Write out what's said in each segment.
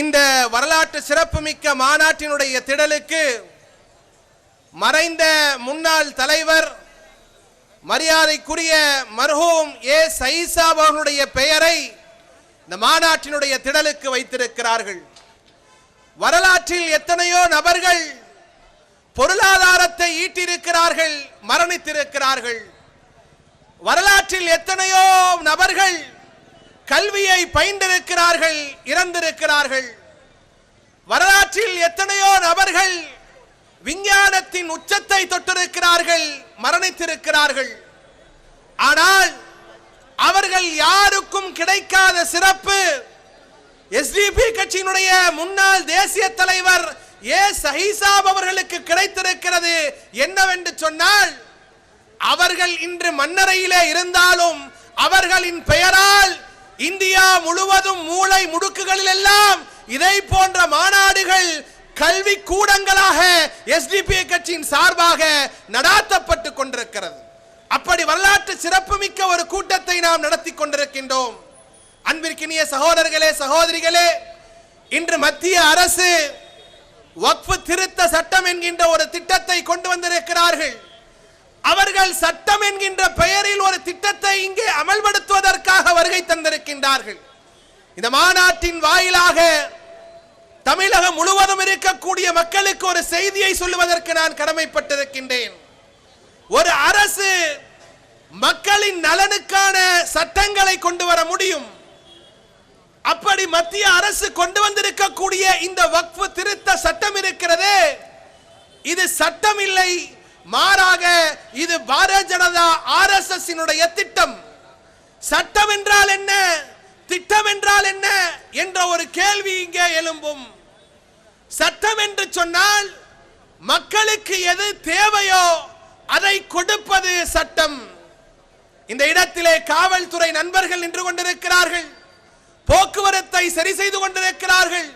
இந்த வரலாற்று சிறப்புமிக்க மாநாட்டினுடைய திடலுக்கு மறைந்த முன்னாள் தலைவர் மரியாதைக்குரிய மர்ஹூம் ஏ சைசாப் அவர்களுடைய பெயரை இந்த மாநாட்டினுடைய திடலுக்கு வைத்திருக்கிறார்கள். வரலாற்றில் எத்தனையோ நபர்கள் பொருளாதாரத்தை ஈட்டியிருக்கிறார்கள் மரணித்திருக்கிறார்கள். வரலாற்றில் எத்தனையோ நபர்கள் கல்வியை பயின்றிருக்கிறார்கள் இறந்திருக்கிறார்கள். வரலாற்றில் எத்தனையோ நபர்கள் விஞ்ஞானத்தின் உச்சத்தை தொட்டிருக்கிறார்கள் மரணித்திருக்கிறார்கள். ஆனால் அவர்கள் யாருக்கும் கிடைக்காத சிறப்பு எஸ்டிபி கட்சியினுடைய முன்னாள் தேசிய தலைவர் ஏ சஹிசாப் அவர்களுக்கு கிடைத்திருக்கிறது என்னவென்று சொன்னால் அவர்கள் இன்று மன்னரையிலே இருந்தாலும் அவர்களின் பெயரால் இந்தியா முழுவதும் மூளை முடுக்குகளில் எல்லாம் இதை போன்ற மாநாடுகள் கல்வி கூடங்களாக எஸ்டிபி கட்சியின் சார்பாக நடாத்தப்பட்டு கொண்டிருக்கிறது. அப்படி வரலாற்று சிறப்புமிக்க ஒரு கூட்டத்தை நாம் நடத்தி கொண்டிருக்கின்றோம். அன்பிற்கினிய சகோதரர்களே சகோதரிகளே இன்று மத்திய அரசு வக்ஃபு திருத்த சட்டம் என்கின்ற ஒரு திட்டத்தை கொண்டு வந்திருக்கிறார்கள். அவர்கள் சட்டம் என்கின்ற பெயரில் ஒரு தந்திருக்கின்றார்கள் இந்த மாநாட்டின் வாயிலாக தமிழகம் முழுவதும் இருக்கக்கூடிய மக்களுக்கு ஒரு செய்தியை சொல்லுவதற்கு நான் கடமைப்பட்டிருக்கின்றேன். ஒரு அரசு மக்களின் நலனுக்கான சட்டங்களை கொண்டு வர முடியும். அப்படி மத்திய அரசு கொண்டு வந்திருக்கக்கூடிய இந்த வக்ஃபு திருத்த சட்டம் இருக்கிறதே இது சட்டம் இல்லை மாறாக இது பாரதிய ஜனதா ஆர்எஸ்எஸ் திட்டம். சட்டம் என்றால் என்ன? திட்டம் என்றால் என்ன? என்ற ஒரு கேள்வி இங்கே எழும்பும். சட்டம் என்று சொன்னால் மக்களுக்கு எது தேவையோ அதை கொடுப்பது சட்டம். இந்த இடத்திலே காவல்துறை நண்பர்கள் நின்று கொண்டிருக்கிறார்கள். போக்குவரத்தை சரி செய்து கொண்டிருக்கிறார்கள்.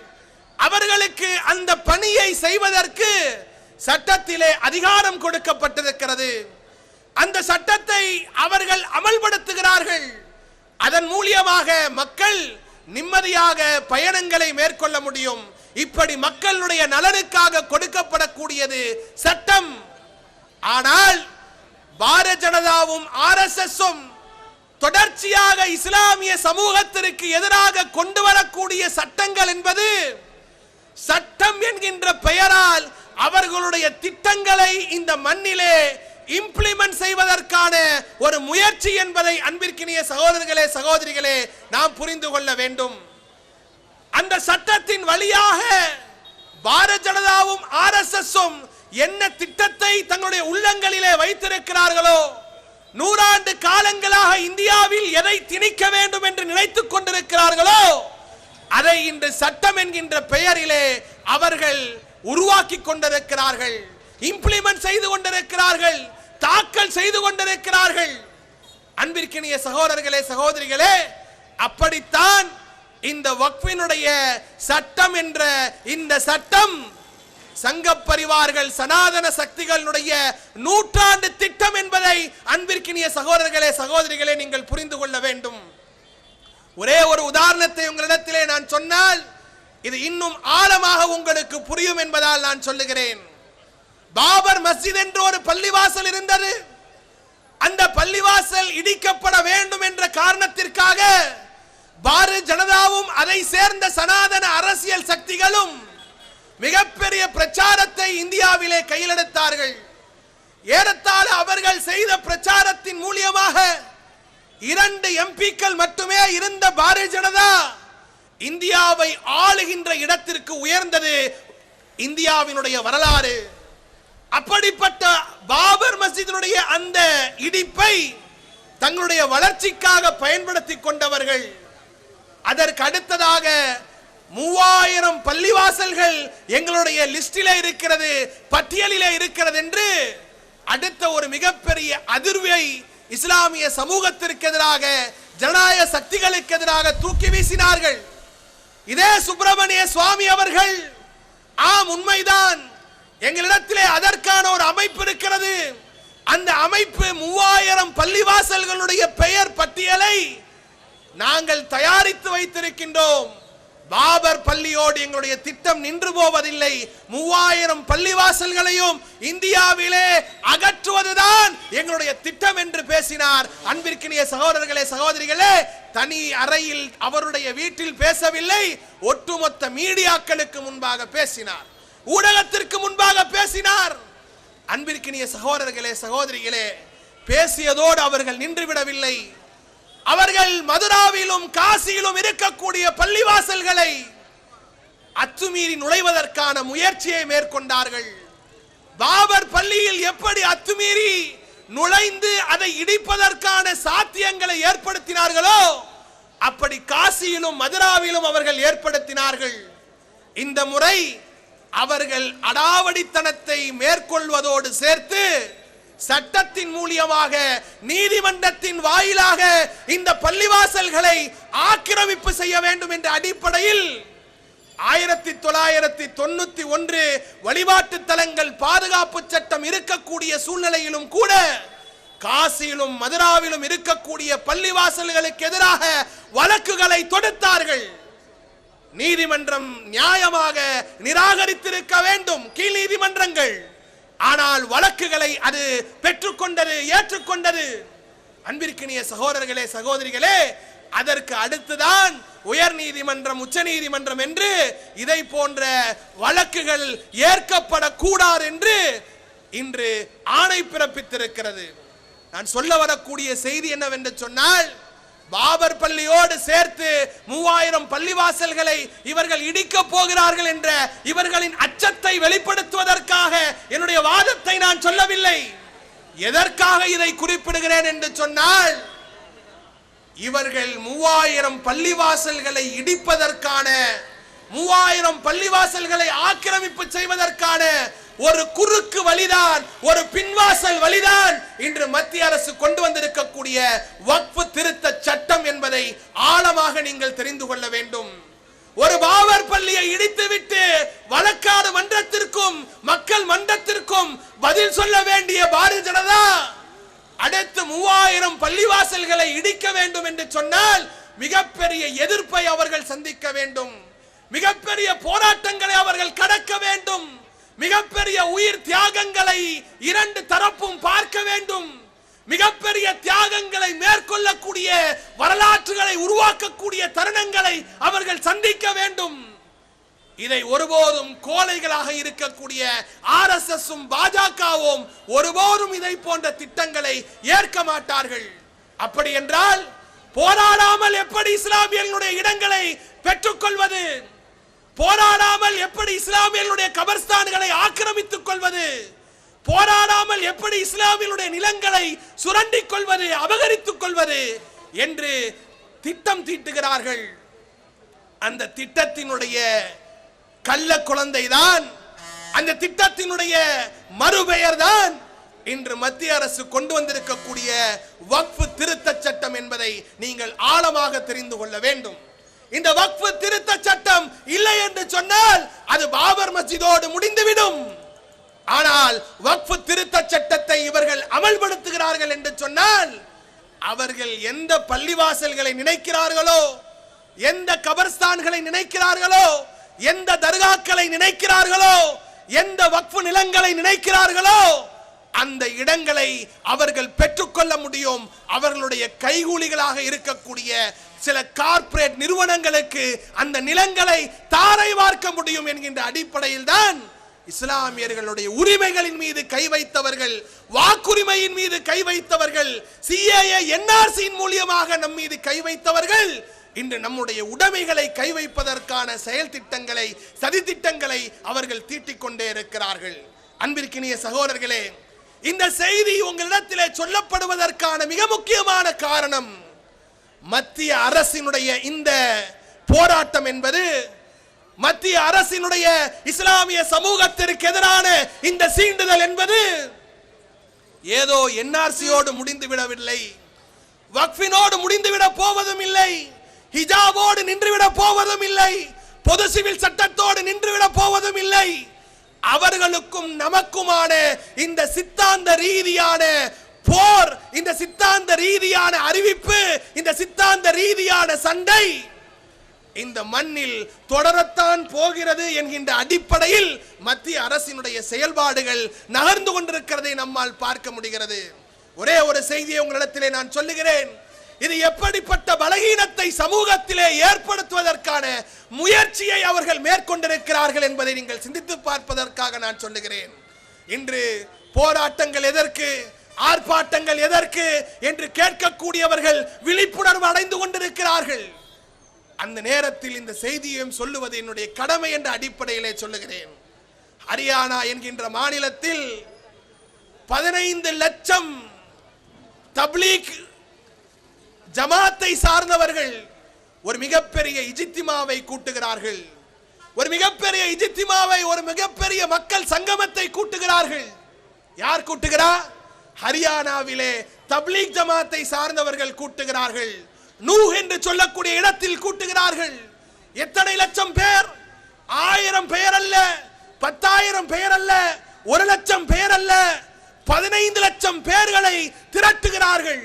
அவர்களுக்கு அந்த பணியை செய்வதற்கு சட்டத்திலே அதிகாரம் கொடுக்கப்பட்டிருக்கிறது. அந்த சட்டத்தை அவர்கள் அமல்படுத்துகிறார்கள். அதன் மூலியமாக மக்கள் நிம்மதியாக பயணங்களை மேற்கொள்ள முடியும். இப்படி மக்களுடைய நலனுக்காக கொடுக்கப்படக்கூடியது சட்டம். ஆனால் பாரத ஜனதாவும் ஆர்எஸ்எஸ்ஸும் தொடர்ச்சியாக இஸ்லாமிய சமூகத்திற்கு எதிராக கொண்டு வரக்கூடிய சட்டங்கள் என்பது சட்டம் என்கின்ற பெயரால் அவர்களுடைய திட்டங்களை இந்த மண்ணிலே இம்ப்ளிமெண்ட் செய்வதற்கான ஒரு முயற்சி என்பதை அன்பிற்கினிய சகோதரர்களே சகோதரிகளே நாம் புரிந்து கொள்ள வேண்டும். அந்த சட்டத்தின் வழியாக பாரத ஜனதாவும் ஆர்எஸ்எஸும் என்ன திட்டத்தை தங்களுடைய உள்ளங்களிலே வைத்திருக்கிறார்களோ நூறாண்டு காலங்களாக இந்தியாவில் எதை திணிக்க வேண்டும் என்று நினைத்துக் கொண்டிருக்கிறார்களோ அதை இன்று சட்டம் என்கின்ற பெயரிலே அவர்கள் உருவாக்கி கொண்டிருக்கிறார்கள் இம்ப்ளிமெண்ட் செய்து கொண்டிருக்கிறார்கள். தாக்கல் செய்து கொண்டிருக்கிறார்கள். அன்பிற்கினிய சகோதரர்களே சகோதரிகளே அப்படித்தான் இந்த வக்ஃபினுடைய சட்டம் என்ற இந்த சட்டம் சங்க பரிவார்கள் சனாதன சக்திகளுடைய நூற்றாண்டு திட்டம் என்பதை அன்பிற்கினிய சகோதரர்களே சகோதரிகளே நீங்கள் புரிந்து கொள்ள வேண்டும். ஒரே ஒரு உதாரணத்தை உங்களிடத்திலே நான் சொன்னால் இது இன்னும் ஆழமாக உங்களுக்கு புரியும் என்பதால் நான் சொல்லுகிறேன். பாபர் மஸ்ஜித் என்று ஒரு பள்ளிவாசல் இருந்தது. அந்த பள்ளிவாசல் இடிக்கப்பட வேண்டும் என்ற காரணத்திற்காக பாரதிய ஜனதாவும் அதை சேர்ந்த சனாதன அரசியல் சக்திகளும் மிகப்பெரிய பிரச்சாரத்தை இந்தியாவிலே கையிலெடுத்தார்கள். ஏறத்தாழ அவர்கள் செய்த பிரச்சாரத்தின் மூலியமாக இரண்டு எம்பிக்கள் மட்டுமே இருந்த பாரதிய ஜனதா இந்தியாவை ஆளுகின்ற இடத்திற்கு உயர்ந்தது இந்தியாவினுடைய வரலாறு. அப்படிப்பட்ட பாபர் மஸ்ஜிதினுடைய அந்த இடிப்பை தங்களுடைய வளர்ச்சிக்காக பயன்படுத்தி கொண்டவர்கள். அதற்கு அடுத்ததாக மூவாயிரம் பள்ளிவாசல்கள் எங்களுடைய லிஸ்டிலே இருக்கிறது பட்டியலிலே இருக்கிறது என்று அடுத்த ஒரு மிகப்பெரிய அதிர்வை இஸ்லாமிய சமூகத்திற்கு எதிராக ஜனநாயக சக்திகளுக்கு எதிராக தூக்கி வீசினார்கள். இதே சுப்பிரமணிய சுவாமி அவர்கள் ஆம் உண்மைதான். எங்களிடத்திலே அதற்கான ஒரு அமைப்பு இருக்கிறது. அந்த அமைப்பு மூவாயிரம் பள்ளிவாசல்களுடைய பெயர் பட்டியலை நாங்கள் தயாரித்து வைத்திருக்கின்றோம். பாபர் பள்ளியோடு எங்களுடைய திட்டம் நின்று போவதில்லை. மூவாயிரம் பள்ளிவாசல்களையும் இந்தியாவிலே அகற்றுவதுதான் எங்களுடைய திட்டம் என்று பேசினார். அன்பிற்கினிய சகோதரர்களே சகோதரிகளே தனி அறையில் அவருடைய வீட்டில் பேசவில்லை. ஒட்டுமொத்த மீடியாக்களுக்கு முன்பாக பேசினார். ஊடகத்திற்கு முன்பாக பேசினார். அன்பிற்கினிய சகோதரர்களே சகோதரிகளே பேசியதோடு அவர்கள் நின்றுவிடவில்லை. அவர்கள் மதுராவிலும் காசியிலும் இருக்கக்கூடிய பள்ளிவாசல்களை அத்துமீறி நுழைவதற்கான முயற்சியை மேற்கொண்டார்கள். பாபர் பள்ளியில் எப்படி அத்துமீறி நுழைந்து அதை இடிப்பதற்கான சாத்தியங்களை ஏற்படுத்தினார்களோ அப்படி காசியிலும் மதுராவிலும் அவர்கள் ஏற்படுத்தினார்கள். இந்த முறை அவர்கள் அடாவடித்தனத்தை மேற்கொள்வதோடு சேர்த்து சட்டத்தின் மூலியமாக நீதிமன்றத்தின் வாயிலாக இந்த பள்ளிவாசல்களை ஆக்கிரமிப்பு செய்ய வேண்டும் என்ற அடிப்படையில் ஆயிரத்தி தொள்ளாயிரத்தி தொண்ணூத்தி ஒன்று வழிபாட்டு தலங்கள் பாதுகாப்பு சட்டம் இருக்கக்கூடிய சூழ்நிலையிலும் கூட காசியிலும் மதுராவிலும் இருக்கக்கூடிய பள்ளிவாசல்களுக்கு எதிராக வழக்குகளை தொடுத்தார்கள். நீதிமன்றம் நியாயமாக நிராகரித்திருக்க வேண்டும். கீழ் நீதிமன்றங்கள். ஆனால் வழக்குகளை அது பெற்றுக்கொண்டது ஏற்றுக்கொண்டது. அன்பிற்கினிய சகோதரர்களே சகோதரிகளே அதற்கு அடுத்துதான் உயர் நீதிமன்றம் உச்ச நீதிமன்றம் என்று இதை போன்ற வழக்குகள் ஏற்கப்படக்கூடாது என்று இன்று ஆணை பிறப்பித்திருக்கிறது. நான் சொல்ல வரக்கூடிய செய்தி என்னவென்று சொன்னால் பாபர் பள்ளியோடு சேர்த்து மூவாயிரம் பள்ளிவாசல்களை இவர்கள் இடிக்க போகிறார்கள் என்ற இவர்களின் அச்சத்தை வெளிப்படுத்துவதற்காக என்னுடைய வாதத்தை நான் சொல்லவில்லை. எதற்காக இதை குறிப்பிடுகிறேன் என்று சொன்னால் இவர்கள் மூவாயிரம் பள்ளிவாசல்களை இடிப்பதற்கான மூவாயிரம் பள்ளிவாசல்களை ஆக்கிரமிப்பு செய்வதற்கான ஒரு குறுக்கு வழிதான் ஒரு பின்வாசல் வழிதான் இன்று மத்திய அரசு கொண்டு வந்திருக்கக்கூடிய வக்ஃபு திருத்த சட்டம் என்பதை ஆழமாக நீங்கள் தெரிந்து கொள்ள வேண்டும். ஒரு பாவர் பள்ளியை இடித்துவிட்டு வழக்காடு மன்றத்திற்கும் மக்கள் மன்றத்திற்கும் பதில் சொல்ல வேண்டிய பாரதிய ஜனதா அடுத்து மூவாயிரம் பள்ளிவாசல்களை இடிக்க வேண்டும் என்று சொன்னால் மிகப்பெரிய எதிர்ப்பை அவர்கள் சந்திக்க வேண்டும். மிகப்பெரிய போராட்டங்களை அவர்கள் கடக்க வேண்டும். மிகப்பெரிய உயிர் தியாகங்களை இரண்டு தரப்பும் பார்க்க வேண்டும். மிகப்பெரிய தியாகங்களை மேற்கொள்ளக்கூடிய வரலாற்றுகளை உருவாக்கக்கூடிய தருணங்களை அவர்கள் சந்திக்க வேண்டும். இதை ஒருபோதும் கோழைகளாக இருக்கக்கூடிய ஆர் எஸ் எஸ் பாஜகவும் ஒருபோதும் இதை போன்ற திட்டங்களை ஏற்க மாட்டார்கள். அப்படி என்றால் போராடாமல் எப்படி இஸ்லாமியர்களுடைய இடங்களை பெற்றுக்கொள்வது? போராடாமல் எப்படி இஸ்லாமியர்களுடைய கபர்ஸ்தான்களை ஆக்கிரமித்துக் கொள்வது? போராடாமல் எப்படி இஸ்லாமியர்களுடைய நிலங்களை சுரண்டிக் கொள்வது அபகரித்துக் கொள்வது என்று திட்டம் தீட்டுகிறார்கள். அந்த திட்டத்தினுடைய கள்ள குழந்தைதான் அந்த திட்டத்தினுடைய மறுபெயர் தான் இன்று மத்திய அரசு கொண்டு வந்திருக்கக்கூடிய வக்ஃபு திருத்த சட்டம் என்பதை நீங்கள் ஆழமாக தெரிந்து கொள்ள வேண்டும். இந்த வக்ஃபு திருத்த சட்டம் இல்லை என்று சொன்னால் அது பாபர் மஸ்ஜிதோடு முடிந்துவிடும். ஆனால் வக்ஃபு திருத்த சட்டத்தை இவர்கள் அமல்படுத்துகிறார்கள் என்று சொன்னால் அவர்கள் எந்த பள்ளிவாசல்களை நினைக்கிறார்களோ எந்த கபர்ஸ்தான்களை நினைக்கிறார்களோ எந்த தர்காக்களை நினைக்கிறார்களோ எந்த வக்ஃபு நிலங்களை நினைக்கிறார்களோ அந்த இடங்களை அவர்கள் பெற்றுக்கொள்ள முடியும். அவர்களுடைய கைகூலிகளாக இருக்கக்கூடிய சில கார்ப்பரேட் நிறுவனங்களுக்கு அந்த நிலங்களை தாரை வார்க்க முடியும் என்கின்ற அடிப்படையில் தான் இஸ்லாமியர்களுடைய உரிமைகளின் மீது கை வைத்தவர்கள் வாக்குரிமையின் மீது கை வைத்தவர்கள் சிஏஏ என்ஆர்சியின் மூலியமாக நம் மீது கை வைத்தவர்கள். இன்று நம்முடைய உடைமைகளை கை வைப்பதற்கான செயல் திட்டங்களை சதி திட்டங்களை அவர்கள் தீட்டிக்கொண்டே இருக்கிறார்கள். அன்பிற்கினிய சகோதரர்களே இந்த செய்தி உங்களிடத்திலே சொல்லப்படுவதற்கான மிக முக்கியமான காரணம். மத்திய அரசினுடைய இந்த போராட்டம் என்பது மத்திய அரசினுடைய இஸ்லாமிய சமூகத்திற்கு எதிரான இந்த சீண்டுதல் என்பது ஏதோ என்ஆர்சியோடு முடிந்து விடவில்லை வக்ஃபினோடு முடிந்துவிட போவதும் இல்லை ஹிஜாபோடு நின்றுவிட போவதும் இல்லை பொது சிவில் சட்டத்தோடு நின்றுவிட போவதும் இல்லை அவர்களுக்கும் நமக்குமான இந்த சித்தாந்த ரீதியான போர் இந்த சித்தாந்த ரீதியான அறிவிப்பு இந்த சித்தாந்த ரீதியான சண்டை இந்த மண்ணில் தொடரத்தான் போகிறது என்கின்ற அடிப்படையில் மத்திய அரசினுடைய செயல்பாடுகள் நகர்ந்து கொண்டிருக்கிறதை நம்மால் பார்க்க முடிகிறது. ஒரே ஒரு செய்தியை உங்களிடத்திலே நான் சொல்லுகிறேன். இது எப்படிப்பட்ட பலகீனத்தை சமூகத்திலே ஏற்படுத்துவதற்கான முயற்சியை அவர்கள் மேற்கொண்டிருக்கிறார்கள் என்பதை நீங்கள் சிந்தித்து பார்ப்பதற்காக நான் சொல்லுகிறேன். இன்று போராட்டங்கள் எதற்கு? ஆர்ப்பாட்டங்கள் எதற்கு? என்று கேட்கக்கூடியவர்கள் விழிப்புணர்வு அடைந்து கொண்டிருக்கிறார்கள். அந்த நேரத்தில் இந்த செய்தியையும் சொல்லுவது என்னுடைய கடமை என்ற அடிப்படையிலே சொல்லுகிறேன். ஹரியானா என்கின்ற மாநிலத்தில் பதினைந்து லட்சம் தப்லீக் ஜமாத்தை சார்ந்தவர்கள் ஒரு மிகப்பெரிய இஜித்திமாவை கூட்டுகிறார்கள். ஒரு மிகப்பெரிய இஜித்திமாவை ஒரு மிகப்பெரிய மக்கள் சங்கமத்தை கூட்டுகிறார்கள். யார் கூட்டுகிறா? ஹரியானாவிலே தப்லீக் ஜமாத்தை சார்ந்தவர்கள் கூட்டுகிறார்கள். நூ என்று சொல்லக்கூடிய இடத்தில் கூட்டுகிறார்கள். எத்தனை லட்சம் பேர்? ஆயிரம் பேர் அல்ல பத்தாயிரம் பேர் அல்ல ஒரு லட்சம் பேர் அல்ல பதினைந்து லட்சம் பேர்களை திரட்டுகிறார்கள்.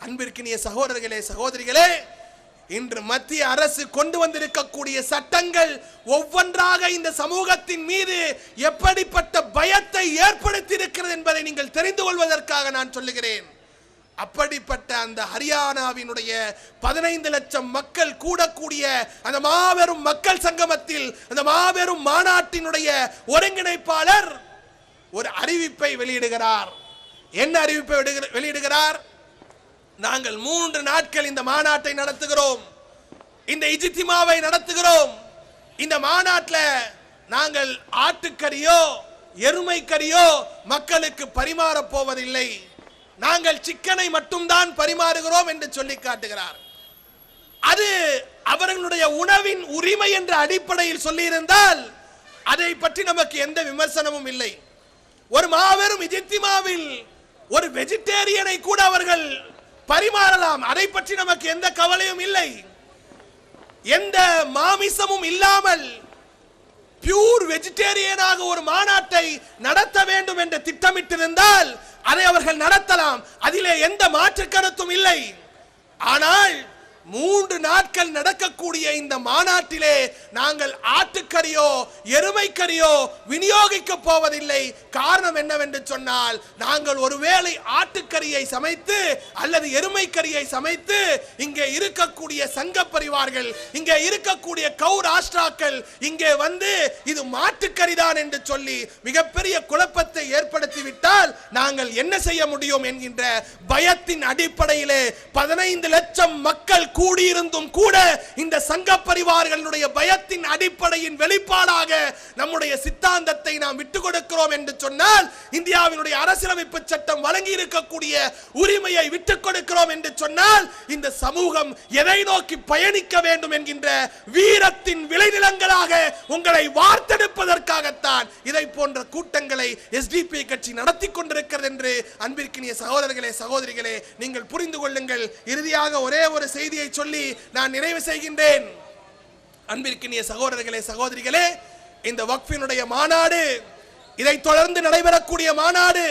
அன்பிற்கினிய சகோதரர்களே சகோதரிகளே இன்று மத்திய அரசு கொண்டு வந்திருக்கக்கூடிய சட்டங்கள் ஒவ்வொன்றாக இந்த சமூகத்தின் மீது எப்படிப்பட்ட பயத்தை ஏற்படுத்தி இருக்கிறது என்பதை நீங்கள் தெரிந்து கொள்வதற்காக நான் சொல்லுகிறேன். அப்படிப்பட்ட அந்த ஹரியானாவினுடைய பதினைந்து லட்சம் மக்கள் கூடக்கூடிய அந்த மாபெரும் மக்கள் சங்கமத்தில் அந்த மாபெரும் மாநாட்டினுடைய ஒருங்கிணைப்பாளர் ஒரு அறிவிப்பை வெளியிடுகிறார். என்ன அறிவிப்பை விடுகிற- வெளியிடுகிறார்? நாங்கள் மூன்று நாட்கள் இந்த மாநாட்டை நடத்துகிறோம். இந்த இஜித்திமாவை நடத்துகிறோம். இந்த மாநாட்டில் நாங்கள் ஆட்டுக்கறியோ எருமைக்கறியோ மக்களுக்கு பரிமாறப் போவதில்லை. நாங்கள் சிக்கனை மட்டும்தான் பரிமாறுகிறோம் என்று சொல்லி காட்டுகிறார். அது அவர்களுடைய உணவின் உரிமை என்ற அடிப்படையில் சொல்லியிருந்தால் அதை பற்றி நமக்கு எந்த விமர்சனமும் இல்லை. ஒரு மாபெரும் இஜித்திமாவில் ஒரு வெஜிடேரியனை கூட அவர்கள் பரிமாறலாம். அதை பற்றி நமக்கு எந்த கவலையும் இல்லை. எந்த மாமிசமும் இல்லாமல் பியூர் வெஜிடேரியனாக ஒரு மாநாட்டை நடத்த வேண்டும் என்று திட்டமிட்டிருந்தால் அதை அவர்கள் நடத்தலாம். அதிலே எந்த மாற்று கருத்தும் இல்லை. ஆனால் மூன்று நாட்கள் நடக்கக்கூடிய இந்த மாநாட்டிலே நாங்கள் ஆட்டுக்கறியோ எருமைக்கறியோ விநியோகிக்க போவதில்லை. காரணம் என்னவென்று சொன்னால் நாங்கள் ஒருவேளை ஆட்டுக்கறியை சமைத்து அல்லது எருமைக்கறியை சமைத்து இங்கே இருக்கக்கூடிய சங்க பரிவார்கள் இங்கே இருக்கக்கூடிய கௌர் இங்கே வந்து இது மாட்டுக்கறிதான் என்று சொல்லி மிகப்பெரிய குழப்பத்தை ஏற்படுத்திவிட்டால் நாங்கள் என்ன செய்ய முடியும் என்கின்ற பயத்தின் அடிப்படையிலே பதினைந்து லட்சம் மக்கள் கூடியிருந்தும் கூட இந்த சங்க பரிவார்களுடைய பயத்தின் அடிப்படையின் வெளிப்பாடாக நம்முடைய சித்தாந்தத்தை நாம் விட்டுக் கொடுக்கிறோம் என்று சொன்னால் இந்தியாவினுடைய அரசியலமைப்பு சட்டம் வழங்கி இருக்கக்கூடிய உரிமையை விட்டுக் கொடுக்கிறோம் என்று சொன்னால் இந்த சமூகம் எதை நோக்கி பயணிக்க வேண்டும் என்கின்ற வீரத்தின் விளைநிலங்களாக உங்களை வார்த்தெடுப்பதற்காகத்தான் இதை போன்ற கூட்டங்களை எஸ்டிபி கட்சி நடத்தி கொண்டிருக்கிறது என்று அன்பிற்கினிய சகோதரர்களே சகோதரிகளே நீங்கள் புரிந்து கொள்ளுங்கள். இறுதியாக ஒரே ஒரு செய்தியை சொல்லி நான் நிறைவு செய்கின்றேன். அன்பிற்கினிய சகோதரர்களே சகோதரிகளே இந்த வக்ஃபினுடைய மாநாடு இதை தொடர்ந்து நடைபெறக்கூடிய மாநாடு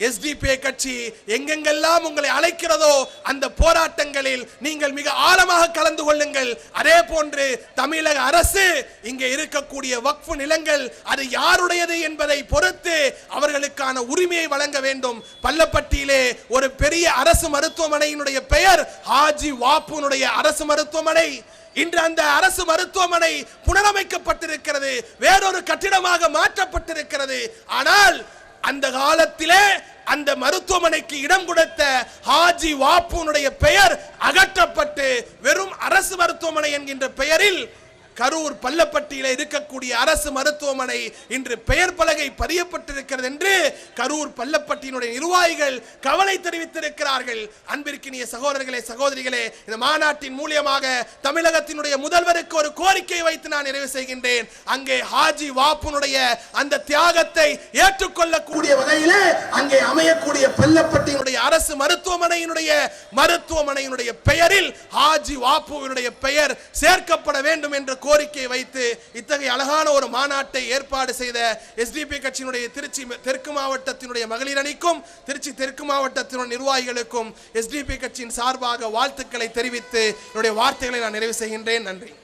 எஸ்டிபிஐ கட்சி எங்கெங்கெல்லாம் உங்களை அழைக்கிறதோ அந்த போராட்டங்களில் நீங்கள் மிக ஆழமாக கலந்து கொள்ளுங்கள். அதே போன்று தமிழக அரசு இங்கே இருக்கக்கூடிய வக்ஃபு நிலங்கள் அது யாருடையது என்பதை பொறுத்து அவர்களுக்கான உரிமையை வழங்க வேண்டும். பள்ளப்பட்டியிலே ஒரு பெரிய அரசு மருத்துவமனையினுடைய பெயர் ஹாஜி வாப்புனுடைய அரசு மருத்துவமனை. இன்று அந்த அரசு மருத்துவமனை புனரமைக்கப்பட்டிருக்கிறது. வேறொரு கட்டிடமாக மாற்றப்பட்டிருக்கிறது. ஆனால் அந்த காலத்திலே அந்த மருத்துவமனைக்கு இடம் கொடுத்த ஹாஜி வாப்புனுடைய பெயர் அகற்றப்பட்டு வெறும் அரசு மருத்துவமனை என்கின்ற பெயரில் கரூர் பள்ளப்பட்டியில் இருக்கக்கூடிய அரசு மருத்துவமனை இன்று பெயர் பலகை பதியப்பட்டிருக்கிறது என்று கரூர் பள்ளப்பட்டியினுடைய நிர்வாகிகள் கவலை தெரிவித்திருக்கிறார்கள். அன்பிற்கினிய சகோதரர்களே சகோதரிகளே இந்த மாநாட்டின் மூலியமாக தமிழகத்தினுடைய முதல்வருக்கு ஒரு கோரிக்கை வைத்து நான் நிறைவு செய்கின்றேன். அங்கே ஹாஜி வாப்புனுடைய அந்த தியாகத்தை ஏற்றுக்கொள்ளக்கூடிய வகையிலே அங்கே அமையக்கூடிய பள்ளப்பட்டியினுடைய அரசு மருத்துவமனையினுடைய மருத்துவமனையினுடைய பெயரில் ஹாஜி வாப்புவினுடைய பெயர் சேர்க்கப்பட வேண்டும் என்று கோரிக்கையை வைத்து இத்தகைய அழகான ஒரு மாநாட்டை ஏற்பாடு செய்த எஸ்டிபி கட்சியினுடைய திருச்சி தெற்கு மாவட்டத்தினுடைய மகளிர் அணிக்கும் திருச்சி தெற்கு மாவட்டத்தினுடைய நிர்வாகிகளுக்கும் எஸ்டிபி கட்சியின் சார்பாக வாழ்த்துக்களை தெரிவித்து என்னுடைய வார்த்தைகளை நான் நிறைவு செய்கின்றேன். நன்றி.